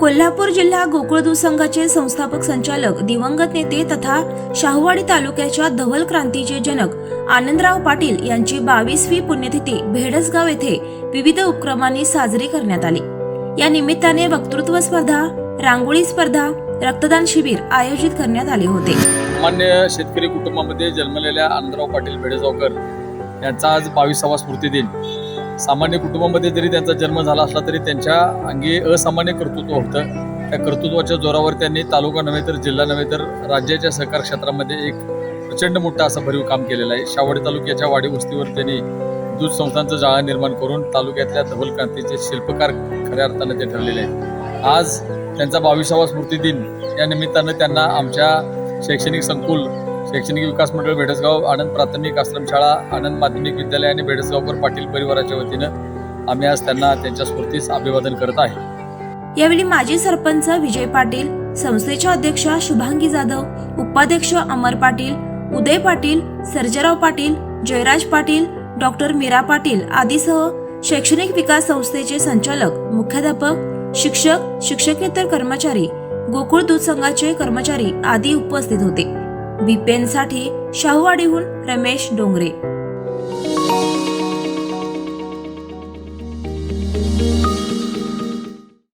कोल्हापूर जिल्हा गोकुळदू संघाचे संस्थापक संचालक दिवंगत नेते तथा शाहूवाडी तालुक्याच्या धवल क्रांतीचे जनक आनंदराव पाटील यांची बावीसवी पुण्यतिथी भेडसगाव येथे विविध उपक्रमांनी साजरी करण्यात आली. या निमित्ताने वक्तृत्व स्पर्धा रांगोळी स्पर्धा रक्तदान शिबिर आयोजित करण्यात आले होते. सामान्य शेतकरी कुटुंबामध्ये जन्मलेल्या आनंदराव पाटील बेडेगावकर यांचा आज बावीसावा स्मृती दिन सामान्य कुटुंबामध्ये जरी त्यांचा जन्म झाला असला तरी त्यांच्या अंगी असामान्य कर्तृत्व होतं. त्या कर्तृत्वाच्या जोरावर त्यांनी तालुका नव्हे तर जिल्हा नव्हे तर राज्याच्या सहकार क्षेत्रामध्ये एक प्रचंड मोठं असं भरीव काम केलेलं आहे. शावडी तालुक्याच्या वाडी वस्तीवर त्यांनी दूध संस्थांचं जाळं निर्माण करून तालुक्यातल्या धवल क्रांतीचे शिल्पकार खऱ्या अर्थानं ते ठरलेले आहे आज त्यांचा बावीसावा स्मृती दिन या निमित्तानं त्यांना आमच्या शैक्षणिक संकुल शैक्षणिक विकास मंडळ भेडसगाव आनंद प्राथमिक आश्रमशाळा आनंद माध्यमिक विद्यालय आणि बेडसगावकर पाटील परिवाराच्या वतीनं आम्ही आज त्यांना त्यांच्या स्फूर्तीस अभिवादन करत आहे. यावेळी माजी सरपंच विजय पाटील संस्थेच्या अध्यक्षा शुभांगी जाधव उपाध्यक्ष अमर पाटील उदय पाटील सर्जराव पाटील जयराज पाटील डॉक्टर मीरा पाटील आदीसह शैक्षणिक विकास संस्थेचे संचालक मुख्याध्यापक शिक्षक शिक्षकेतर कर्मचारी गोकुळ दूध संघाचे कर्मचारी आदी उपस्थित होते. बीपीएन शाहूवाडीहून रमेश डोंगरे.